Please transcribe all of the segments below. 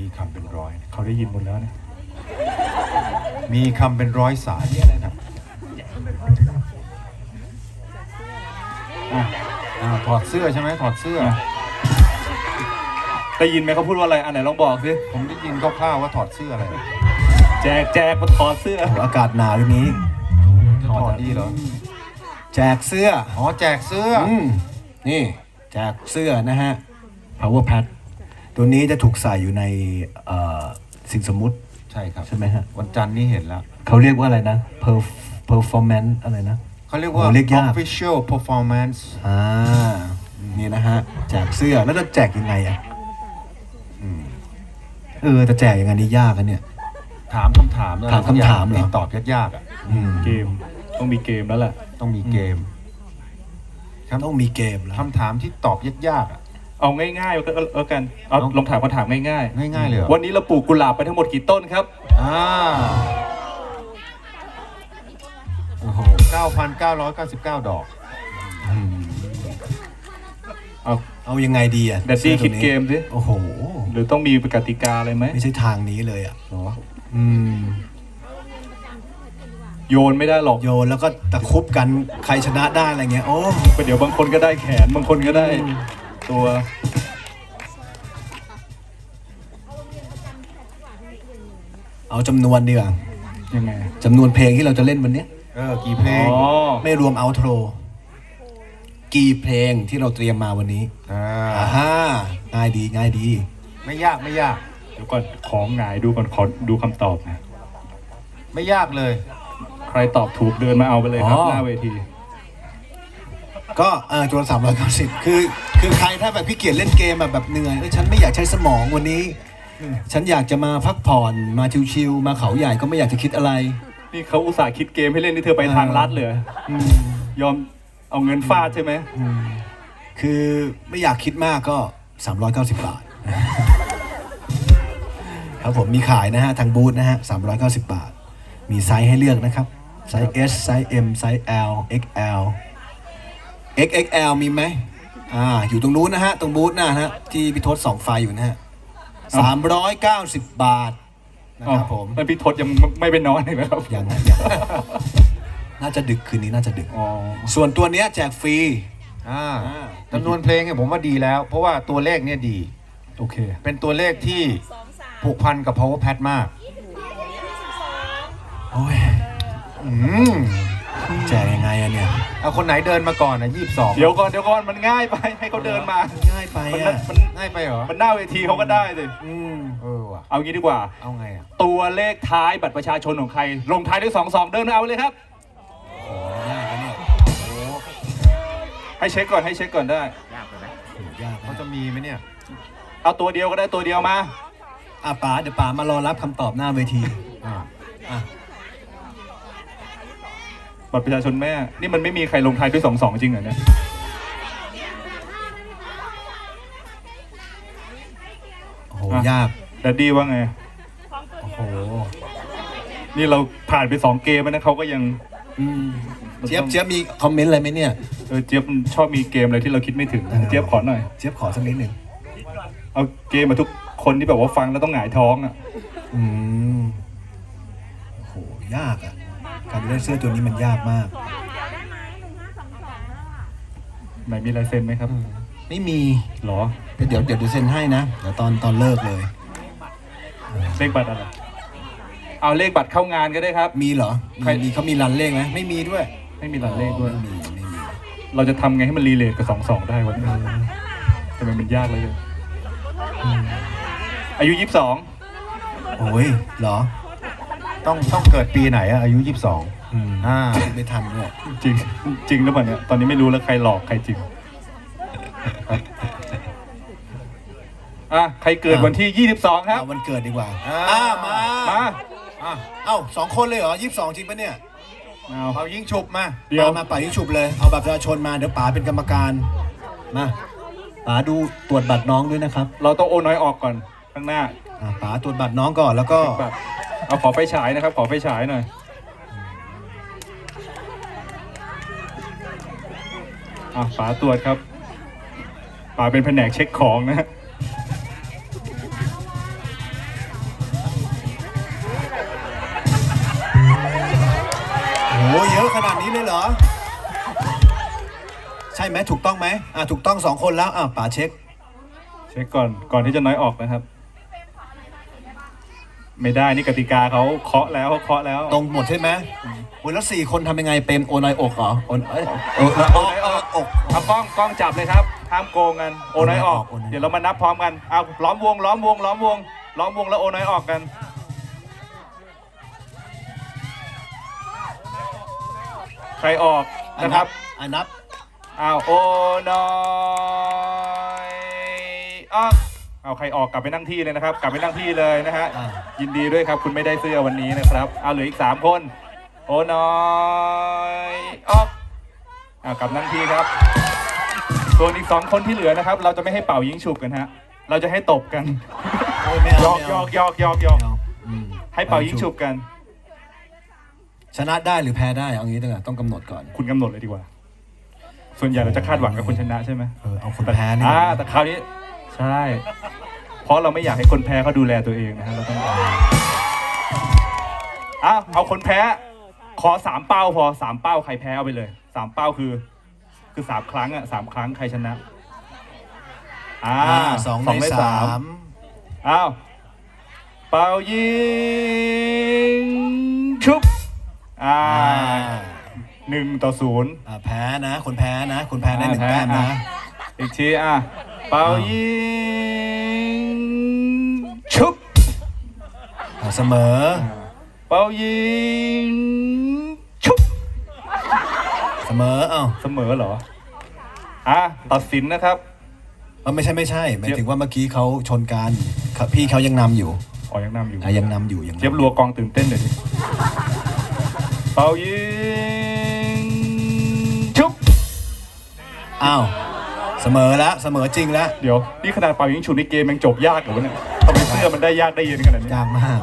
มีคำเป็นร้อย เขาได้ยินหมดแล้วเนี่ยมีคำเป็นร้อยสายนะครับอะอ่าถอดเสื้อใช่ไหมถอดเสื้อ ได้ยินไหมเขาพูดว่าอะไร อันไหนลองบอกสิผมได้ยินคร่าวๆว่าถอดเสื้ออะไร แจกแจกมาถอดเสื้อโอ้อากาศหนาวอย่างนี้ ถอดดีเหรอ แจกเสื้อ อ๋อแจกเสื้อ อืมนี่ แจกเสื้อนะฮะ power pad ตัวนี้จะถูกใส่อยู่ในเอ่อสิ่งสมมุติ ใช่ครับ ใช่ไหมฮะ วันจันทร์นี้เห็นแล้วเขาเรียกว่าอะไรนะ perf- performance อะไรนะ เขาเรียกว่า โอ้เรียกยาก official performance อ่า นี่นะฮะ แจกเสื้อ แล้วจะแจกยังไงอะอืมเออจะแจกยังไงนี่ยากอะเนี่ย ถามคำถามอะไรถามคำถามเหรอ ที่ตอบยากๆอะอืมเกมต้องมีเกมแล้วแหละ ต้องมีเกมครับต้องมีเกมแล้วคำถามที่ตอบยากๆอะ เอาง่ายๆก็แล้วกันเอาเอาลองถามคำถามง่ายง่ายๆเลยเหรอวันนี้เราปลูกกุหลาบไปทั้งหมดกี่ต้นครับอ่าโอ้โห9,999 ดอก เอาเอายังไงดีอะแดดดี้สื้อตัวคิดนี้เกมสิโอ้โห หรือต้องมีกติกาอะไรไหมไม่ใช่ทางนี้เลยอะหรออืมโยนไม่ได้หรอกโยนแล้วก็ตะครุบกันใครชนะได้อะไรเงี้ยโอ้ก็เดี๋ยวบางคนก็ได้แขนบางคนก็ได้ ตัวเอาจำนวนดีกว่ายังไงจำนวนเพลงที่เราจะเล่นวันเนี้ย เออกี่เพลงอ๋อไม่รวมเอาโทร กี่เพลงที่เราเตรียมมาวันนี้อ่าอ่าฮะง่ายดีง่ายดี ไม่ยากไม่ยาก เดี๋ยวก่อนของหงายดูก่อนขอดูคำตอบนะไม่ยากเลย ใครตอบถูกเดินมาเอาไปเลยครับ อ๋อ หน้าเวที ก็เออตัวสามร้อยเก้าสิบคือ คือใครถ้าแบบพี่เกียรเล่นเกมแบบแบบเหนื่อยเอ้ยฉันไม่อยากใช้สมองวันนี้ ฉันอยากจะมาพักผ่อนมาชิวๆมาเขาใหญ่ก็ไม่อยากจะคิดอะไรนี่เขาอุตส่าห์คิดเกมให้เล่นที่เธอไปทางลัดเลยอืมยอมเอาเงินฟาดใช่ไหมอืมคือไม่อยากคิดมากก็ 390 บาท ครับผมมีขายนะฮะ ทางบูธนะฮะ 390 บาท มีไซส์ให้เลือกนะครับ ไซส์ S ไซส์ M ไซส์ L XL XXL มีไหม อ่าอยู่ตรงนู้นนะฮะ ตรงบูธนะฮะ ที่พี่ทศส่องไฟอยู่นะฮะ390บาทนะครับผมมันพี่ทศยังไม่ไปนอนเลยนะครับยังนะยังน่าจะดึกคืนนี้น่าจะดึกอ๋อส่วนตัวเนี้ยแจกฟรีอ่าอ่าจำนวนเพลงเนี่ยผมว่าดีแล้ว เพราะว่าตัวเลขเนี่ยดี โอเค เป็นตัวเลขที่ผูกพันกับ power pad มากโอ้ยอืม แจกยังไงอะเนี่ย เอาคนไหนเดินมาก่อนนะยี่สิบสองเดี๋ยวก่อนเดี๋ยวก่อนมันง่ายไปให้เขาเดินมา ง่ายไปมันอะมันง่ายไปเหรอ มันหน้าเวทีเขาก็ได้เลยอืมเออว่ะ เอางี้ดีกว่า เอาไงอะตัวเลขท้ายบัตรประชาชนของใคร ลงท้ายด้วยสองสองเดินมาเอาเลยครับ โอ้ยากนะเนี่ยให้เช็คก่อนให้เช็คก่อนได้โอ้ยากเขานะจะมีไหมเนี่ย เอาตัวเดียวก็ได้ตัวเดียวมา อะป๋าเดี๋ยวป๋ามารอรับคำตอบหน้าเวที อ่าอะ บัตรประชาชนแม่ นี่มันไม่มีใครลงท้ายด้วยสองสองจริงเหรอเนี่ยโอ้โหอะยากแดดดี้ว่าไง โอ้โห นี่เราผ่านไปสองเกมแล้วนะเขาก็ยังอืมเจี๊ยบเจี๊ยบมีคอมเมนต์อะไรไหมเนี่ย เออเจี๊ยบมันชอบมีเกมอะไรที่เราคิดไม่ถึง เจี๊ยบขอหน่อย เจี๊ยบขอสักนิดหนึ่งเอาเกมมาทุกคนที่แบบว่าฟังแล้วต้องหงายท้องอะ อืมโอ้โหยากอะ การเล่นเสื้อตัวนี้มันยากมาก ไหนมีลายเซ็นไหมครับ ไม่มีหรอ เดี๋ยวเดี๋ยวเดี๋ยวเซ็นให้นะเดี๋ยวตอนตอนเลิกเลย เลขบัตรอะไร เอาเลขบัตรเข้างานก็ได้ครับ มีเหรอใครมีเขามีรันเลขไหมไม่มีด้วย ไม่มีหลักเลขด้วย ไม่มีไม่มีเราจะทำไงให้มันรีเลทกับสองสองได้วะเนี่ยทำไมมันยากเลย อายุยี่สิบสอง โอ้ยเหรอ ต้องต้องเกิดปีไหนอะอายุยี่สิบสองอืมอ่าไม่ทันด้วยจริงจริงหรือเปล่าเนี่ยตอนนี้ไม่รู้แล้วใครหลอกใครจริงครับอะใครเกิดวันที่ยี่สิบสองครับเอาวันเกิดดีกว่าอ่าอ่ามามาอะเอ้าสองคนเลยเหรอยี่สิบสองจริงปะเนี่ยเอาเอายิงฉุบมาเดี๋ยวมามาป่ายิงฉุบเลยเอาบัตรประชาชนมาเดี๋ยวป๋าเป็นกรรมการมาป๋าดูตรวจบัตรน้องด้วยนะครับ เราต้องโอนน้อยออกก่อนข้างหน้าอ่าป๋าตรวจบัตรน้องก่อนแล้วก็บัตร เอาขอไฟฉายนะครับ ขอไฟฉายหน่อยอะป๋าตรวจครับป๋าเป็นแผนกเช็คของนะโอ้เยอะขนาดนี้เลยเหรอ ใช่ไหมถูกต้องไหมอ่าถูกต้องสองคนแล้วอ่าป๋าเช็ค เช็คก่อนก่อนที่จะน้อยออกนะครับ ไม่ได้นี่กติกาเขาเคาะแล้วเขาเคาะแล้วตรงหมดใช่ไหมโอ้ยแล้วสี่คนทำยังไงเปรมโอนอยอกเหรอโอนเอ้ยโอนโอโอนน้อยออกอกเอากล้องกล้องจับเลยครับห้ามโกงกันโอน้อยออกโอนน้อยออก เดี๋ยวเรามานับพร้อมกันเอาล้อมวงล้อมวงล้อมวงล้อมวงแล้วโอน้อยออกกันใครออกนะครับอะนับอ้าวโอน้อยออก เอาใครออกกลับไปนั่งที่เลยนะครับ กลับไปนั่งที่เลยนะฮะอ่ายินดีด้วยครับ คุณไม่ได้เสื้อวันนี้นะครับเอาเหลืออีกสามคนโอน้อยออกเอากลับนั่งที่ครับ ส่วนอีกสองคนที่เหลือนะครับ เราจะไม่ให้เป่ายิงฉุบกันฮะเราจะให้ตบกันโอ้ยไม่เอายอกไม่ยเาอกยอกยอกยอกไม่เอาอืมให้เป่ายิงฉุบกัน ชนะได้หรือแพ้ได้เอางี้ดีกว่าต้องกำหนดก่อน คุณกำหนดเลยดีกว่า ส่วนใหญ่เราจะคาดหวังกับคนชนะใช่ไหมเออเอาคนแพ้นี่ อ่าแต่คราวนี้ ใช่ เพราะเราไม่อยากให้คนแพ้เขาดูแลตัวเองนะฮะเราต้องอ้าวเอาคนแพ้ ขอสามเป้าพอสามเป้าใครแพ้เอาไปเลยสามเป้าคือ คือสามครั้งอะสามครั้งใครชนะอ่าอ่าสองในสามอ้าวเป่ายิงชุบอ่าอ่าหนึ่งต่อศูนย์อ่าแพ้นะ คนแพ้นะ คนแพ้ได้หนึ่งอ่าแต้มแพ้นะอะอีกทีอะ เป่ายิงชุบอ่าเสมอ เป่ายิงชุบเสมอเอ้าเสมอเหรออะตัดสินนะครับ เอ้าไม่ใช่ไม่ใช่หมายถึงว่าเมื่อกี้เขาชนกันครับพี่เขายังนำอยู่อ๋อยังนำอยู่อะยังนำอยู่ยังนำเจี๊ยบรัวกองตื่นเต้นเลยดิเป่ายิงชุบอ้าว เสมอแล้วเสมอจริงแล้วเดี๋ยวนี่ขนาดเป่ายิงฉุบในเกมยังจบยากเหรอวะเนี่ยทำไมเสื้อมันได้ยากได้เย็นขนาดนี้ยากมาก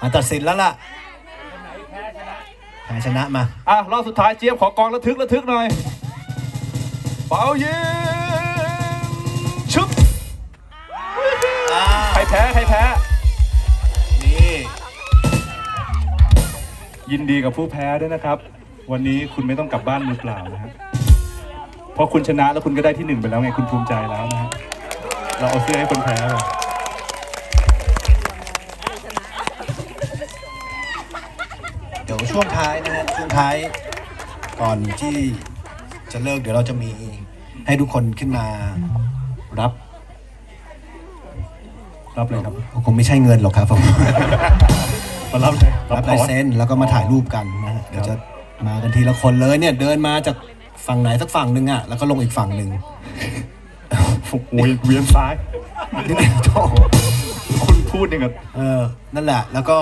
อะตัดสินแล้วล่ะแพ้ชนะมาอะรอบสุดท้ายเจี๊ยบขอกองระทึกระทึกหน่อยเป่ายิงชุบใครแพ้ใครแพ้นี่ยินดีกับผู้แพ้ด้วยนะครับ วันนี้คุณไม่ต้องกลับบ้านมือเปล่านะฮะ เพราะคุณชนะแล้วคุณก็ได้ที่หนึ่งไปแล้วไงคุณภูมิใจแล้วนะฮะเราเอาเสื้อให้คนแพ้เลยเดี๋ยวช่วงท้ายนะฮะช่วงท้ายก่อนที่จะเลิกเดี๋ยวเราจะมีให้ทุกคนขึ้นมารับ รับเลยครับคงไม่ใช่เงินหรอกครับผมมารับเลยรับลายเซ็นแล้วก็มาถ่ายรูปกันนะฮะเดี๋ยวจะมากันทีละคนเลยเนี่ยเดินมาจาก ฝั่งไหนสักฝั่งหนึ่งอะแล้วก็ลงอีกฝั่งหนึ่งโอ้ยเวียนซ้ายนี่เนี่ยโถ่คุณพูดอย่างกับเออนั่นแหละ แล้วก็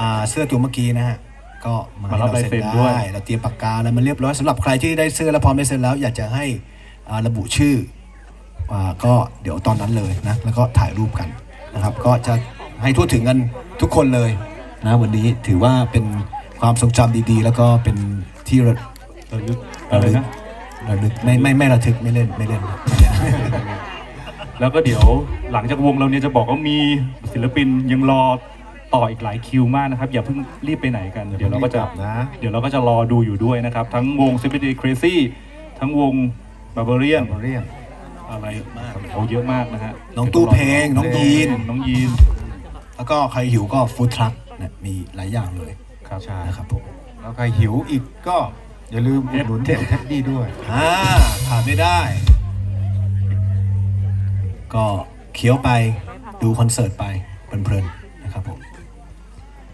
อ่าเสื้อตัวเมื่อกี้นะฮะก็มาให้มารับเราลายเซ็นเซ็นด้วยได้เราเตรียมปากกาอะไรมาเรียบร้อยสำหรับใครที่ได้เสื้อแล้วพร้อมได้เซ็นแล้ว อยากจะให้อ่าระบุชื่ออ่าก็เดี๋ยวตอนนั้นเลยนะแล้วก็ถ่ายรูปกันนะครับ ก็จะให้ทั่วถึงกันทุกคนเลยนะวันนี้ถือว่าเป็นความทรงจำดีๆ แล้วก็เป็นที่ ระระลึกอะไรนะระลึกไม่ไม่ไม่ระทึกไม่เล่นไม่เล่นไม่เล่น แล้วก็เดี๋ยวหลังจากวงเราเนี่ยจะบอกว่ามีศิลปินยังรอต่ออีกหลายคิวมากนะครับ อย่าเพิ่งรีบไปไหนกัน เดี๋ยวเราก็จะนะ เดี๋ยวเราก็จะรอดูอยู่ด้วยนะครับ ทั้งวง s ซ p i t y Crazy ทั้งวง Barbarian เรียนอะไรโอ้เยอะมากนะฮะน้องตู้เพลงน้องยีน น้องยีน แล้วก็ใครหิวก็ฟู้ดทรัคเนี่ยมีหลายอย่างเลยครับใช่นะครับผมแล้วใครหิวอีกก็ อย่าลืมอุดหนุนเท็ดดี้ด้วยอ่าขาดไม่ได้ ก็เคี้ยวไปดูคอนเสิร์ตไปเพลินๆนะครับผม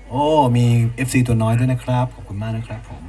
โอ้ มี FC ตัวน้อยด้วยนะครับ ขอบคุณมากนะครับผม